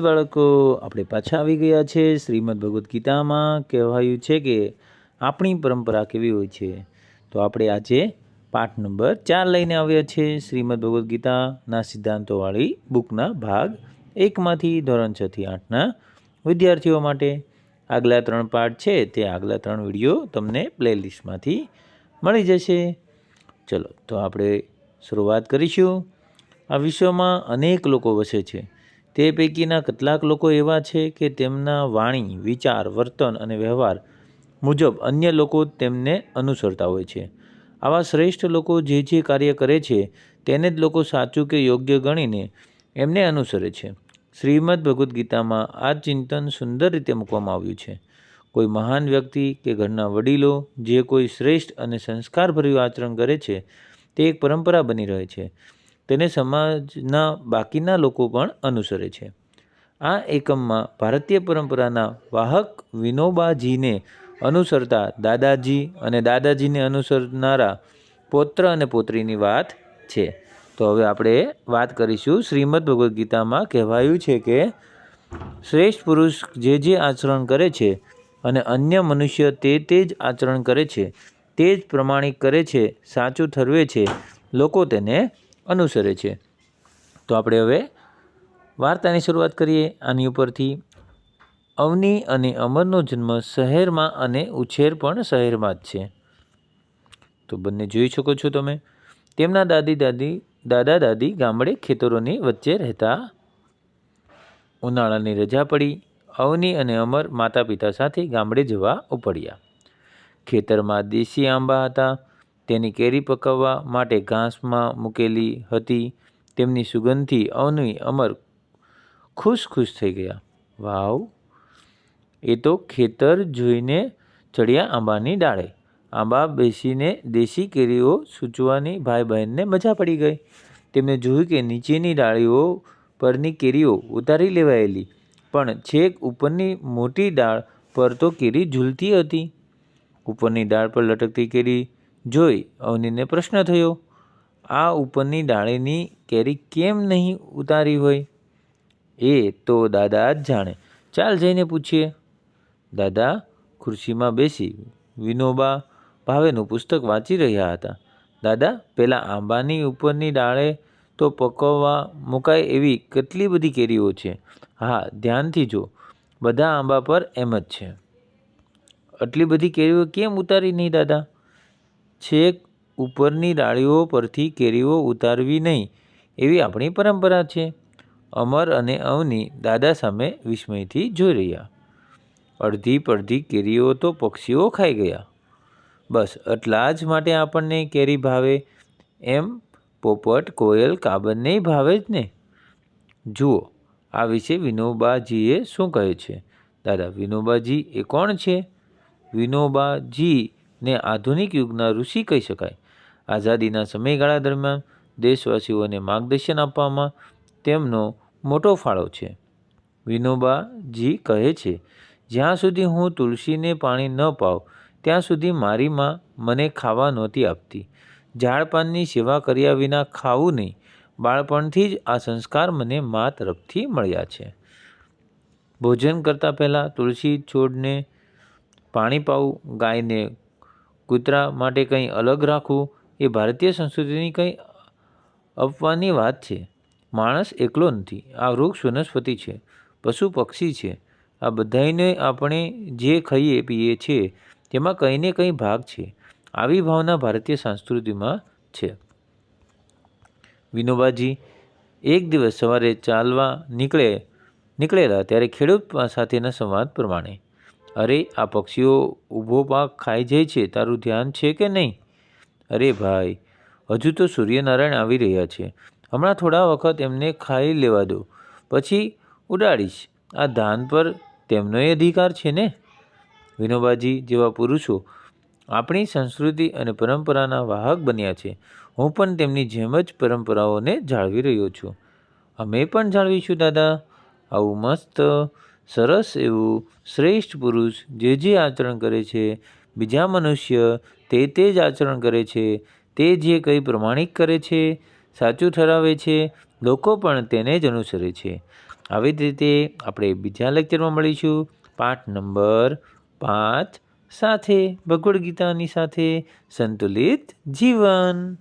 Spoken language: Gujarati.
બાળકો આપણે પાછા આવી ગયા છે. શ્રીમદ ભગવદ્ ગીતામાં કહેવાયું છે કે આપણી પરંપરા કેવી હોય છે? તો આપણે આજે પાઠ નંબર ચાર લઈને આવ્યા છે. શ્રીમદ ભગવદ્ ગીતાના સિદ્ધાંતોવાળી બુકના ભાગ એકમાંથી ધોરણ છથી આઠના વિદ્યાર્થીઓ માટે. આગલા ત્રણ પાઠ છે તે આગલા ત્રણ વીડિયો તમને પ્લેલિસ્ટમાંથી મળી જશે. ચલો, તો આપણે શરૂઆત કરીશું. આ વિશ્વમાં અનેક લોકો વસે છે. તે પૈકીના કેટલાક લોકો એવા છે કે તેમના વાણી, વિચાર, વર્તન અને વ્યવહાર મુજબ અન્ય લોકો તેમને અનુસરતા હોય છે. આવા શ્રેષ્ઠ લોકો જે જે કાર્ય કરે છે, તેને જ લોકો સાચું કે યોગ્ય ગણીને એમને અનુસરે છે. શ્રીમદ ભગવદ્ ગીતામાં આ ચિંતન સુંદર રીતે મૂકવામાં આવ્યું છે. કોઈ મહાન વ્યક્તિ કે ઘરના વડીલો જે કોઈ શ્રેષ્ઠ અને સંસ્કારભર્યું આચરણ કરે છે, તે એક પરંપરા બની રહે છે. તેને સમાજના બાકીના લોકો પણ અનુસરે છે. આ એકમમાં ભારતીય પરંપરાના વાહક વિનોબાજીને અનુસરતા દાદાજી અને દાદાજીને અનુસરનારા પૌત્ર અને પૌત્રીની વાત છે. તો હવે આપણે વાત કરીશું શ્રીમદ ભગવદ્ ગીતામાં કહેવાયું છે કે, શ્રેષ્ઠ પુરુષ જે જે આચરણ કરે છે અને અન્ય મનુષ્ય તે તે જ આચરણ કરે છે, તે જ પ્રમાણિક કરે છે, સાચું ઠરવે છે, લોકો તેને અનુસરે છે. તો આપણે હવે વાર્તાની શરૂઆત કરીએ. આની ઉપરથી અવની અને અમરનો જન્મ શહેરમાં અને ઉછેર પણ શહેરમાં જ છે. તો બંને જોઈ શકો છો તમે. તેમના દાદી દાદી, દાદા દાદી ગામડે ખેતરોની વચ્ચે રહેતા ઉનાળાની રજા પડી. અવની અને અમર માતા પિતા સાથે ગામડે જવા ઉપડ્યા. ખેતરમાં દેશી આંબા હતા. તેની કેરી પકવવા માટે ઘાસમાં મૂકેલી હતી. તેમની સુગંધથી અવની અમર ખુશ ખુશ થઈ ગયા. વાવ, એ તો ખેતર જોઈને ચડ્યા આંબાની ડાળે. આંબા બેસીને દેશી કેરીઓ સૂચવાની ભાઈ બહેનને મજા પડી ગઈ. તેમણે જોયું કે નીચેની ડાળીઓ પરની કેરીઓ ઉતારી લેવાયેલી, પણ છેક ઉપરની મોટી ડાળ પર તો કેરી ઝૂલતી હતી. ઉપરની ડાળ પર લટકતી કેરી જોઈ અવનીને પ્રશ્ન થયો, આ ઉપરની ડાળીની કેરી કેમ નહીં ઉતારી હોય? એ તો દાદા જ જાણે. ચાલ જઈને પૂછીએ. દાદા, ખુરશીમાં બેસી વિનોબા ભાવેનું પુસ્તક વાંચી રહ્યા હતા. દાદા પહેલાં આંબાની ઉપરની ડાળે તો પકવવા મુકાય એવી કેટલી બધી કેરીઓ છે? હા, ધ્યાનથી જો, બધા આંબા પર એમ જ છે. આટલી બધી કેરીઓ કેમ ઉતારી નહીં દાદા? છેક ઉપરની ડાળીઓ પરથી કેરીઓ ઉતારવી નહીં, એવી આપણી પરંપરા છે. અમર અને અવની દાદા સામે વિસ્મયથી જોઈ રહ્યા. અડધી પડધી કેરીઓ તો પક્ષીઓ ખાઈ ગયા. બસ, એટલા જ માટે આપણને કેરી ભાવે. એમ પોપટ, કોયલ કાબરને ભાવે જ ને? જુઓ, આ વિશે વિનોબાજીએ શું કહે છે? દાદા, વિનોબાજી એ કોણ છે? વિનોબાજીને આધુનિક યુગના ઋષિ કહી શકાય. આઝાદીના સમયગાળા દરમિયાન દેશવાસીઓને માર્ગદર્શન આપવામાં તેમનો મોટો ફાળો છે. વિનોબાજી કહે છે, જ્યાં સુધી હું તુલસીને પાણી ન પાઉં, ત્યાં સુધી મારી માં મને ખાવા નહોતી આપતી. ઝાડપાનની સેવા કર્યા વિના ખાવું નહીં. બાળપણથી જ આ સંસ્કાર મને મા તરફથી મળ્યા છે. ભોજન કરતાં પહેલાં તુલસી છોડને પાણી પાવું ગાયને કૂતરા માટે કંઈ અલગ રાખવું એ ભારતીય સંસ્કૃતિની કંઈ અપવાની વાત છે. માણસ એકલો નથી. આ વૃક્ષ વનસ્પતિ છે. પશુ પક્ષી છે. આ બધાને આપણે જે ખાઈએ, પીએ છીએ તેમાં કંઈ ને કંઈ ભાગ છે. આવી ભાવના ભારતીય સંસ્કૃતિમાં છે. વિનોબાજી, એક દિવસ સવારે ચાલવા નીકળે, નીકળેલા ત્યારે ખેડૂત સાથેના સંવાદ પ્રમાણે અરે, આ પક્ષીઓ ઊભો પાક ખાઈ જાય છે, તારું ધ્યાન છે કે નહીં? અરે ભાઈ, હજુ તો સૂર્યનારાયણ આવી રહ્યા છે. હમણાં થોડા વખત એમને ખાઈ લેવા દો. પછી ઉડાડીશ. આ ધાન પર તેમનોય અધિકાર છે ને? વિનોબાજી જેવા પુરુષો આપણી સંસ્કૃતિ અને પરંપરાના વાહક બન્યા છે. હું પણ તેમની જેમ જ પરંપરાઓને જાળવી રહ્યો છું. અમે પણ જાળવીશું, દાદા. આવું મસ્ત સરસ એવું શ્રેષ્ઠ પુરુષ જે જે આચરણ કરે છે, બીજા મનુષ્ય તે તે જ આચરણ કરે છે, તે જે કંઈ પ્રમાણિક કરે છે, સાચું ઠરાવે છે, લોકો પણ તેને જ અનુસરે છે. આવી જ રીતે આપણે બીજા લેક્ચરમાં મળીશું. પાઠ નંબર પાંચ સાથે, ભગવદ્ ગીતાની સાથે સંતુલિત જીવન.